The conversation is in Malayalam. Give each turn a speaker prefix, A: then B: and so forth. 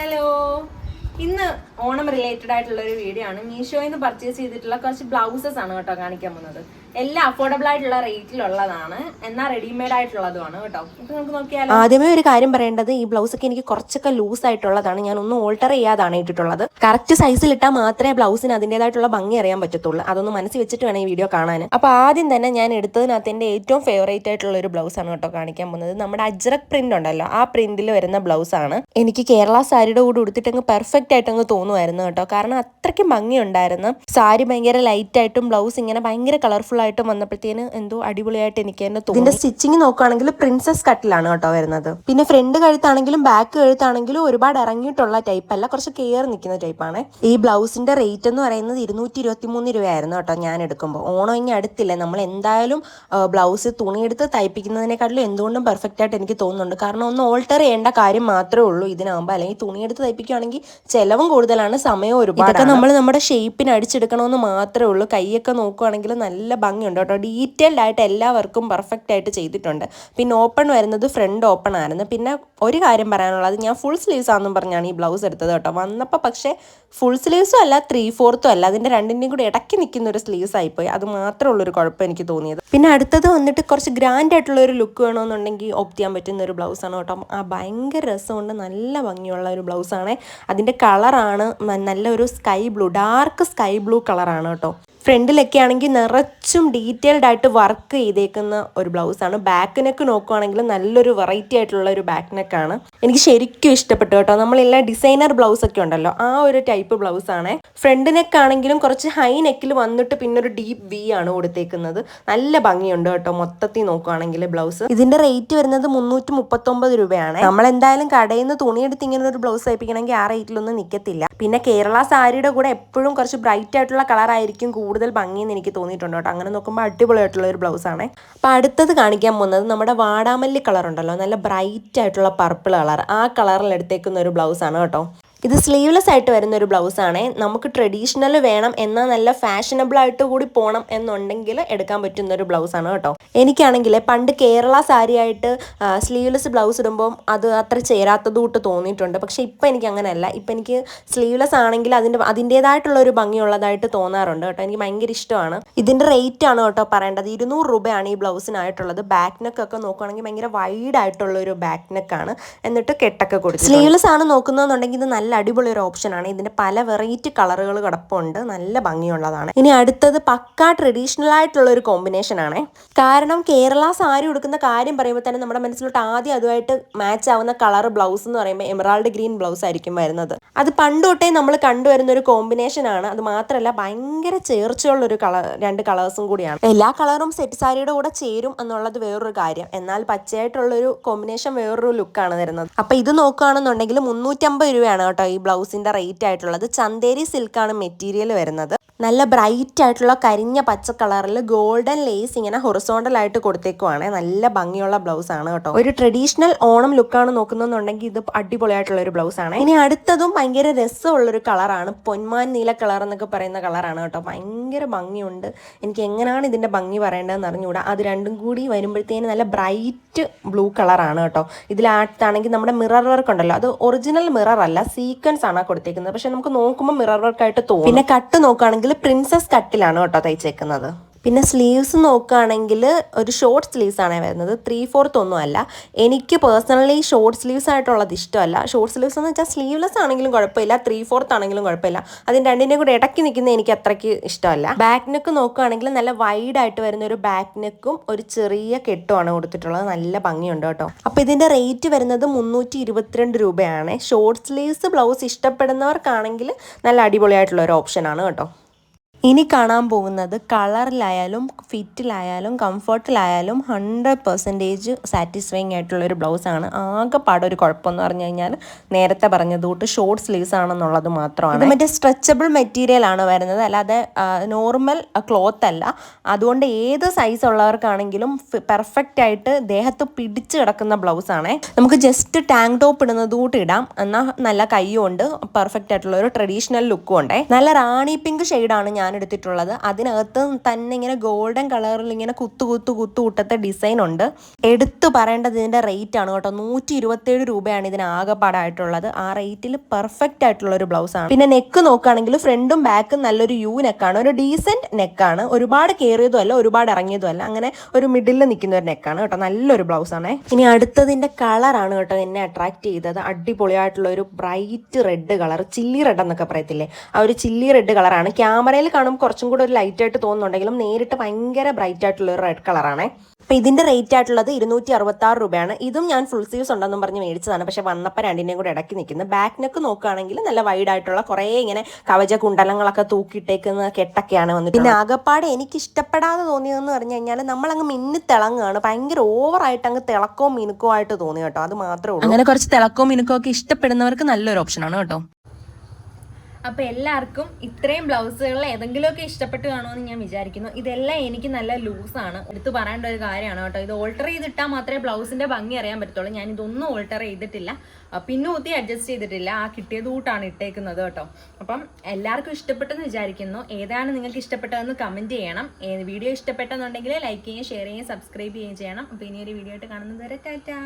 A: ഹലോ ഇന്ന് ഓണം റിലേറ്റഡ് ആയിട്ടുള്ള ഒരു വീഡിയോ ആണ്. മീഷോയിൽ നിന്ന് പർച്ചേസ് ചെയ്തിട്ടുള്ള കുറച്ച് ബ്ലൗസസ് ആണ് കേട്ടോ കാണിക്കാൻ പോകുന്നത്. എല്ലാം അഫോർഡബിൾ ആയിട്ടുള്ള റേറ്റിലുള്ളതാണ്. എന്നാൽ റെഡിമെയ്ഡ് ആയിട്ടുള്ളതുമാണ് കേട്ടോ. ഇപ്പൊ നമുക്ക് നോക്കിയാലോ?
B: ആദ്യമേ ഒരു കാര്യം പറയേണ്ടത് ഈ ബ്ലൗസ് ഒക്കെ എനിക്ക് കുറച്ചൊക്കെ ലൂസ് ആയിട്ടുള്ളതാണ്. ഞാൻ ഒന്നും ഓൾട്ടർ ചെയ്യാതാണ് ഇട്ടിട്ടുള്ളത്. കറക്റ്റ് സൈസിൽ ഇട്ടാൽ മാത്രമേ ബ്ലൗസിന് അതിന്റെതായിട്ടുള്ള ഭംഗി അറിയാൻ പറ്റത്തുള്ളൂ. അതൊന്ന് മനസ്സിൽ വെച്ചിട്ട് വേണം ഈ വീഡിയോ കാണാൻ. അപ്പോൾ ആദ്യം തന്നെ ഞാൻ എടുത്തതിനകത്ത് എന്റെ ഏറ്റവും ഫേവറേറ്റ് ആയിട്ടുള്ള ഒരു ബ്ലൗസ് ആണ് കേട്ടോ കാണിക്കാൻ പോകുന്നത്. നമ്മുടെ അജ്രക് പ്രിന്റ് ഉണ്ടല്ലോ ആ പ്രിന്റിൽ വരുന്ന ബ്ലൗസ് ആണ്. എനിക്ക് കേരള സാരിയുടെ കൂടെ ഉടുത്തിട്ട് അങ്ങ് പെർഫെക്റ്റ് ആയിട്ട് അങ്ങ് തോന്നുമായിരുന്നു കേട്ടോ. കാരണം അത്രയ്ക്ക് ഭംഗിയുണ്ടായിരുന്നു. സാരി ഭയങ്കര ലൈറ്റ് ആയിട്ടും ബ്ലൗസ് ഇങ്ങനെ ഭയങ്കര കളർഫുൾ ആയിട്ടും വന്നപ്പോഴത്തേന് എന്തോ അടിപൊളിയായിട്ട് എനിക്ക് തന്നെ തോന്നി. ഇതിന്റെ സ്റ്റിച്ചിങ് നോക്കുകയാണെങ്കിൽ പ്രിൻസസ് കട്ടിലാണ് കേട്ടോ വരുന്നത്. പിന്നെ ഫ്രണ്ട് കഴുത്താണെങ്കിലും ബാക്ക് കഴുത്താണെങ്കിലും ഒരുപാട് ഇറങ്ങിയിട്ടുള്ള ടൈപ്പ് അല്ല. കുറച്ച് കെയർ നിൽക്കുന്ന ടൈപ്പാണ് ഈ ബ്ലൗസിന്റെ റേറ്റ് എന്ന് പറയുന്നത് ഇരുന്നൂറ്റി ഇരുപത്തി മൂന്ന് രൂപയായിരുന്നു കേട്ടോ ഞാൻ എടുക്കുമ്പോൾ ഓണം ഇനി അടുത്തില്ല. നമ്മൾ എന്തായാലും ബ്ലൗസ് തുണിയെടുത്ത് തയ്പ്പിക്കുന്നതിനെക്കാട്ടിലും എന്തുകൊണ്ടും പെർഫെക്റ്റ് ആയിട്ട് എനിക്ക് തോന്നുന്നുണ്ട്. കാരണം ഒന്ന് ഓൾട്ടർ ചെയ്യേണ്ട കാര്യം മാത്രമേ ഉള്ളൂ ഇതിനാകുമ്പോൾ അല്ലെങ്കിൽ തുണിയെടുത്ത് തയ്പ്പിക്കുകയാണെങ്കിൽ ചിലവും കൂടുതലാണ് സമയം ഒരുപാട് നമ്മൾ നമ്മുടെ ഷേപ്പിന് അടിച്ചെടുക്കണമെന്ന് മാത്രമേ ഉള്ളൂ. കൈയൊക്കെ നോക്കുവാണെങ്കിൽ നല്ല ഭംഗിയുണ്ട് കേട്ടോ. ഡീറ്റെയിൽഡ് ആയിട്ട് എല്ലാവർക്കും പെർഫെക്റ്റ് ആയിട്ട് ചെയ്തിട്ടുണ്ട്. പിന്നെ ഓപ്പൺ വരുന്നത് ഫ്രണ്ട് ഓപ്പൺ ആയിരുന്നു. പിന്നെ ഒരു കാര്യം പറയാനുള്ളത് ഞാൻ ഫുൾ സ്ലീവ്സ് ആണെന്നും പറഞ്ഞാണ് ഈ ബ്ലൗസ് എടുത്തത് കേട്ടോ. വന്നപ്പോൾ പക്ഷേ ഫുൾ സ്ലീവ്സും അല്ല ത്രീ ഫോർത്തും അല്ല അതിന്റെ രണ്ടിന്റെയും കൂടി ഇടയ്ക്ക് നിൽക്കുന്ന ഒരു സ്ലീവ്സ് ആയിപ്പോയി. അത് മാത്രമേ ഉള്ളൊരു കുഴപ്പം എനിക്ക് തോന്നിയത്. പിന്നെ അടുത്തത് വന്നിട്ട് കുറച്ച് ഗ്രാൻഡ് ആയിട്ടുള്ള ഒരു ലുക്ക് വേണമെന്നുണ്ടെങ്കിൽ ഓപ്റ്റ് ചെയ്യാൻ പറ്റുന്ന ഒരു ബ്ലൗസ് ആണ് കേട്ടോ. ആ ഭയങ്കര രസമുണ്ട് നല്ല ഭംഗിയുള്ള ഒരു ബ്ലൗസാണ് അതിന്റെ കളറാണ് നല്ലൊരു sky blue dark sky blue കളറാണ് കേട്ടോ. ഫ്രണ്ടിലൊക്കെ ആണെങ്കിൽ നിറച്ചും ഡീറ്റെയിൽഡ് ആയിട്ട് വർക്ക് ചെയ്തേക്കുന്ന ഒരു ബ്ലൗസാണ് ബാക്ക് നെക്ക് നോക്കുവാണെങ്കിൽ നല്ലൊരു വെറൈറ്റി ആയിട്ടുള്ള ഒരു ബാക്ക് നെക്കാണ് എനിക്ക് ശരിക്കും ഇഷ്ടപ്പെട്ടു കേട്ടോ. നമ്മളെല്ലാം ഡിസൈനർ ബ്ലൗസ് ഒക്കെ ഉണ്ടല്ലോ. ആ ഒരു ടൈപ്പ് ബ്ലൗസ് ആണ്. ഫ്രണ്ട് നെക്ക് ആണെങ്കിലും കുറച്ച് ഹൈ നെക്കിൽ വന്നിട്ട് പിന്നെ ഒരു ഡീപ്പ് വി ആണ് കൊടുത്തേക്കുന്നത്. നല്ല ഭംഗിയുണ്ട് കേട്ടോ. മൊത്തത്തിൽ നോക്കുകയാണെങ്കിൽ ബ്ലൗസ് ഇതിന്റെ റേറ്റ് വരുന്നത് മുന്നൂറ്റി മുപ്പത്തൊമ്പത് രൂപയാണ്. നമ്മൾ എന്തായാലും കടയിൽ നിന്ന് തുണിയെടുത്ത് ഇങ്ങനെ ഒരു ബ്ലൗസ് തയ്പ്പിക്കണമെങ്കിൽ ആ റേറ്റിലൊന്നും നിൽക്കത്തില്ല പിന്നെ കേരള സാരിയുടെ കൂടെ എപ്പോഴും കുറച്ച് ബ്രൈറ്റ് ആയിട്ടുള്ള കളർ ആയിരിക്കും കൂടുതൽ ഭംഗിയെന്ന് എനിക്ക് തോന്നിയിട്ടുണ്ട് കേട്ടോ. അങ്ങനെ നോക്കുമ്പോൾ അടിപൊളിയായിട്ടുള്ള ഒരു ബ്ലൗസ് ആണ്. അപ്പൊ അടുത്തത് കാണിക്കാൻ പോകുന്നത് നമ്മുടെ വാടാമല്ലി കളർ ഉണ്ടല്ലോ. നല്ല ബ്രൈറ്റ് ആയിട്ടുള്ള പർപ്പിൾ കളർ ആ കളറിൽ എടുത്തേക്കുന്ന ഒരു ബ്ലൗസാണ് കേട്ടോ. ഇത് സ്ലീവ്ലെസ് ആയിട്ട് വരുന്ന ഒരു ബ്ലൗസ് ആണ് നമുക്ക് ട്രഡീഷണൽ വേണം എന്നാൽ നല്ല ഫാഷനബിൾ ആയിട്ട് കൂടി പോകണം എന്നുണ്ടെങ്കിൽ എടുക്കാൻ പറ്റുന്ന ഒരു ബ്ലൗസ് ആണ് കേട്ടോ. എനിക്കാണെങ്കിൽ പണ്ട് കേരള സാരി ആയിട്ട് സ്ലീവ്ലെസ് ബ്ലൗസ് ഇടുമ്പോൾ അത് അത്ര ചേരാത്തത് കൂട്ട് തോന്നിയിട്ടുണ്ട്. പക്ഷേ ഇപ്പം എനിക്ക് അങ്ങനെയല്ല. ഇപ്പം എനിക്ക് സ്ലീവ്ലെസ് ആണെങ്കിൽ അതിന്റെ അതിന്റേതായിട്ടുള്ള ഒരു ഭംഗിയുള്ളതായിട്ട് തോന്നാറുണ്ട് കേട്ടോ. എനിക്ക് ഭയങ്കര ഇഷ്ടമാണ്. ഇതിന്റെ റേറ്റ് ആണ് കേട്ടോ പറയേണ്ടത്. ഇരുന്നൂറ് രൂപയാണ് ഈ ബ്ലൗസിനായിട്ടുള്ളത്. ബാക്ക് നെക്ക് ഒക്കെ നോക്കുകയാണെങ്കിൽ ഭയങ്കര വൈഡ് ആയിട്ടുള്ള ഒരു ബാക്ക് നെക്കാണ് എന്നിട്ട് കെട്ടൊക്കെ കൊടുക്കും സ്ലീവ്ലെസ് ആണ് നോക്കുന്നതെന്നുണ്ടെങ്കിൽ ഇത് നല്ല അടിപൊളി ഒരു ഓപ്ഷനാണ് ഇതിന്റെ പല വെറൈറ്റി കളറുകൾ കിടപ്പുണ്ട്. നല്ല ഭംഗിയുള്ളതാണ്. ഇനി അടുത്തത് പക്ക ട്രഡീഷണൽ ആയിട്ടുള്ള ഒരു കോമ്പിനേഷൻ ആണ്. കാരണം കേരള സാരി ഉടുക്കുന്ന കാര്യം പറയുമ്പോൾ തന്നെ നമ്മുടെ മനസ്സിലോട്ട് ആദ്യം അതുമായിട്ട് മാച്ച് ആവുന്ന കളർ ബ്ലൗസ് എന്ന് പറയുമ്പോൾ എമറാൾഡ് ഗ്രീൻ ബ്ലൗസ് ആയിരിക്കും വരുന്നത്. അത് പണ്ട് നമ്മൾ കണ്ടുവരുന്ന ഒരു കോമ്പിനേഷൻ ആണ്. അത് മാത്രമല്ല ഭയങ്കര ചേർച്ചയുള്ള ഒരു കളർ രണ്ട് കളേഴ്സും കൂടിയാണ്. എല്ലാ കളറും സെറ്റ് സാരിയുടെ കൂടെ ചേരും എന്നുള്ളത് വേറൊരു കാര്യം. എന്നാൽ പച്ചയായിട്ടുള്ള ഒരു കോമ്പിനേഷൻ വേറൊരു ലുക്കാണ് തരുന്നത് അപ്പൊ ഇത് നോക്കുകയാണെന്നുണ്ടെങ്കിൽ മുന്നൂറ്റമ്പത് രൂപയാണ് കേട്ടോ ഈ ബ്ലൗസിന്റെ റേറ്റ് ആയിട്ടുള്ളത്. ചന്തേരി സിൽക്കാണ് മെറ്റീരിയൽ വരുന്നത്. നല്ല ബ്രൈറ്റ് ആയിട്ടുള്ള കരിഞ്ഞ പച്ച കളറിൽ ഗോൾഡൻ ലേസ് ഇങ്ങനെ ഹൊറിസോണ്ടൽ ആയിട്ട് കൊടുത്തേക്കുവാണ്. നല്ല ഭംഗിയുള്ള ബ്ലൗസ് ആണ് കേട്ടോ. ഒരു ട്രഡീഷണൽ ഓണം ലുക്കാണ് നോക്കുന്നതെന്നുണ്ടെങ്കിൽ ഇത് അടിപൊളിയായിട്ടുള്ള ഒരു ബ്ലൗസ് ആണ്. ഇനി അടുത്തതും ഭയങ്കര രസമുള്ള ഒരു കളറാണ് പൊന്മാൻ നീല കളർ എന്നൊക്കെ പറയുന്ന കളറാണ് കേട്ടോ. ഭയങ്കര ഭംഗിയുണ്ട്. എനിക്ക് എങ്ങനെയാണ് ഇതിന്റെ ഭംഗി പറയേണ്ടതെന്ന് അറിഞ്ഞുകൂടാ. അത് രണ്ടും കൂടി വരുമ്പോഴത്തേന് നല്ല ബ്രൈറ്റ് ബ്ലൂ കളറാണ് കേട്ടോ. ഇതിലാണെങ്കിൽ നമ്മുടെ മിറർ വർക്ക് ഉണ്ടല്ലോ. അത് ഒറിജിനൽ മിറർ അല്ല സീക്വൻസ് ആണ് കൊടുത്തേക്കുന്നത്. പക്ഷെ നമുക്ക് നോക്കുമ്പോൾ മിറർ വർക്ക് ആയിട്ട് തോന്നും. പിന്നെ കട്ട് നോക്കുകയാണെങ്കിൽ പ്രിൻസസ് കട്ടിലാണ് കേട്ടോ തയ്ച്ചേക്കുന്നത്. പിന്നെ സ്ലീവ്സ് നോക്കുകയാണെങ്കിൽ ഒരു ഷോർട്ട് സ്ലീവ്സ് ആണ് വരുന്നത്. ത്രീ ഫോർത്ത് ഒന്നും അല്ല. എനിക്ക് പേഴ്സണലി ഷോർട്ട് സ്ലീവ്സ് ആയിട്ടുള്ളത് ഇഷ്ടമല്ല. ഷോർട്ട് സ്ലീവ്സ് എന്ന് വെച്ചാൽ സ്ലീവ്ലെസ് ആണെങ്കിലും കുഴപ്പമില്ല. ത്രീ ഫോർത്ത് ആണെങ്കിലും കുഴപ്പമില്ല. അതിന് രണ്ടിനെ കൂടെ ഇടയ്ക്ക് നിൽക്കുന്ന എനിക്ക് അത്രയ്ക്ക് ഇഷ്ടമല്ല. ബാക്ക് നെക്ക് നോക്കുകയാണെങ്കിൽ നല്ല വൈഡ് ആയിട്ട് വരുന്ന ഒരു ബാക്ക് നെക്കും ഒരു ചെറിയ കെട്ടുമാണ് കൊടുത്തിട്ടുള്ളത്. നല്ല ഭംഗിയുണ്ട് കേട്ടോ. അപ്പോൾ ഇതിന്റെ റേറ്റ് വരുന്നത് മുന്നൂറ്റി ഇരുപത്തിരണ്ട് രൂപയാണ്. ഷോർട്ട് സ്ലീവ്സ് ബ്ലൗസ് ഇഷ്ടപ്പെടുന്നവർക്കാണെങ്കിൽ നല്ല അടിപൊളിയായിട്ടുള്ള ഒരു ഓപ്ഷനാണ് കേട്ടോ. ഇനി കാണാൻ പോകുന്നത് കളറിലായാലും ഫിറ്റിലായാലും കംഫർട്ടിലായാലും ഹൺഡ്രഡ് പെർസെന്റേജ് സാറ്റിസ്ഫൈങ് ആയിട്ടുള്ളൊരു ബ്ലൗസാണ്. ആകെപ്പാടെ ഒരു കുഴപ്പമെന്ന് പറഞ്ഞു കഴിഞ്ഞാൽ നേരത്തെ പറഞ്ഞത് തൊട്ട് ഷോർട്ട് സ്ലീവ്സ് ആണെന്നുള്ളത് മാത്രമാണ്. മറ്റേ സ്ട്രെച്ചബിൾ മെറ്റീരിയൽ ആണ് വരുന്നത്. അല്ലാതെ നോർമൽ ക്ലോത്ത് അല്ല. അതുകൊണ്ട് ഏത് സൈസ് ഉള്ളവർക്കാണെങ്കിലും പെർഫെക്റ്റ് ആയിട്ട് ദേഹത്ത് പിടിച്ച് കിടക്കുന്ന ബ്ലൗസ് ആണ് നമുക്ക് ജസ്റ്റ് ടാങ്ക് ടോപ്പ് ഇടുന്നത് കൂട്ട് ഇടാം. എന്നാൽ നല്ല കൈയും ഉണ്ട് പെർഫെക്റ്റ് ആയിട്ടുള്ള ഒരു ട്രഡീഷണൽ ലുക്കും ഉണ്ടേ. നല്ല റാണി പിങ്ക് ഷെയ്ഡാണ് ഞാൻ ഞാൻ എടുത്തിട്ടുള്ളത്. അതിനകത്ത് തന്നെ ഇങ്ങനെ ഗോൾഡൻ കളറിൽ ഇങ്ങനെ കുത്തു കുത്തു കുത്തു കൂട്ടത്തെ ഡിസൈൻ ഉണ്ട്. എടുത്തു പറയേണ്ടത് ഇതിന്റെ റേറ്റ് ആണ് കേട്ടോ. നൂറ്റി ഇരുപത്തേഴ് രൂപയാണ് ഇതിന് ആകെപ്പാടായിട്ടുള്ളത്. ആ റേറ്റിൽ പെർഫെക്റ്റ് ആയിട്ടുള്ള ഒരു ബ്ലൗസ് ആണ്. പിന്നെ നെക്ക് നോക്കുകയാണെങ്കിൽ ഫ്രണ്ടും ബാക്കും നല്ലൊരു യു നെക്കാണ് ഒരു ഡീസെന്റ് നെക്കാണ് ഒരുപാട് കയറിയതും അല്ല ഒരുപാട് ഇറങ്ങിയതും അല്ല. അങ്ങനെ ഒരു മിഡിലിൽ നിൽക്കുന്ന ഒരു നെക്കാണ് കേട്ടോ. നല്ലൊരു ബ്ലൗസ് ആണേ. ഇനി അടുത്തതിന്റെ കളറാണ് കേട്ടോ എന്നെ അട്രാക്ട് ചെയ്തത്. അടിപൊളിയായിട്ടുള്ള ഒരു bright red colour chilli red എന്നൊക്കെ പറയത്തില്ലേ? ആ ഒരു ചില്ലി റെഡ് കളറാണ് ക്യാമറയിൽ കാണുമ്പോൾ കുറച്ചും കൂടെ ഒരു ലൈറ്റ് ആയിട്ട് തോന്നുന്നുണ്ടെങ്കിലും നേരിട്ട് ഭയങ്കര ബ്രൈറ്റ് ആയിട്ടുള്ള ഒരു റെഡ് കളറാണ് അപ്പൊ ഇതിന്റെ റേറ്റ് ആയിട്ടുള്ളത് ഇരുന്നൂറ്റി അറുപത്തി ആറ് രൂപയാണ്. ഇതും ഞാൻ ഫുൾ സീവ്സ് ഉണ്ടെന്നും പറഞ്ഞ് മേടിച്ചതാണ്. പക്ഷെ വന്നപ്പോൾ രണ്ടിനെയും കൂടെ ഇടയ്ക്ക് നിൽക്കുന്നത് ബാക്ക് നെക്ക് നോക്കുകയാണെങ്കിൽ നല്ല വൈഡ് ആയിട്ടുള്ള കുറേ ഇങ്ങനെ കവച കുണ്ടലങ്ങളൊക്കെ തൂക്കിയിട്ടേക്കുന്ന കെട്ടൊക്കെയാണ് വന്നിട്ട് പിന്നെ ആകപ്പാട് എനിക്ക് ഇഷ്ടപ്പെടാതെ തോന്നിയതെന്ന് പറഞ്ഞു കഴിഞ്ഞാൽ നമ്മളങ്ങ് മിന്നി തിളങ്ങുകയാണ്. ഭയങ്കര ഓവറായിട്ട് അങ്ങ് തിളക്കവും മിനുക്കോ ആയിട്ട് തോന്നി കേട്ടോ. അത് മാത്രമേ ഉള്ളൂ. അങ്ങനെ കുറച്ച് തിളക്കവും മിനുക്കോ ഒക്കെ ഇഷ്ടപ്പെടുന്നവർക്ക് നല്ലൊരു ഓപ്ഷനാണ് കേട്ടോ.
A: അപ്പൊ എല്ലാവർക്കും ഇത്രയും ബ്ലൗസുകളിൽ ഏതെങ്കിലുമൊക്കെ ഇഷ്ടപ്പെട്ട് കാണുമെന്ന് ഞാൻ വിചാരിക്കുന്നു. ഇതെല്ലാം എനിക്ക് നല്ല ലൂസാണ് എടുത്തു പറയേണ്ട ഒരു കാര്യമാണ് കേട്ടോ. ഇത് ഓൾട്ടർ ചെയ്തിട്ടാൽ മാത്രമേ ബ്ലൗസിന്റെ ഭംഗി അറിയാൻ പറ്റത്തുള്ളൂ. ഞാൻ ഇതൊന്നും ഓൾട്ടർ ചെയ്തിട്ടില്ല. പിന്നെ ഊത്തി അഡ്ജസ്റ്റ് ചെയ്തിട്ടില്ല. ആ കിട്ടിയത് കൂട്ടാണ് ഇട്ടേക്കുന്നത് കേട്ടോ. അപ്പം എല്ലാവർക്കും ഇഷ്ടപ്പെട്ടെന്ന് വിചാരിക്കുന്നു. ഏതാണ് നിങ്ങൾക്ക് ഇഷ്ടപ്പെട്ടതെന്ന് കമന്റ് ചെയ്യണം. വീഡിയോ ഇഷ്ടപ്പെട്ടെന്നുണ്ടെങ്കിൽ ലൈക്ക് ചെയ്യുകയും ഷെയർ ചെയ്യുകയും സബ്സ്ക്രൈബ് ചെയ്യുകയും ചെയ്യണം. അപ്പോൾ ഇനി ഒരു വീഡിയോ ആയിട്ട് കാണുന്നത് വരെ ടാറ്റാ.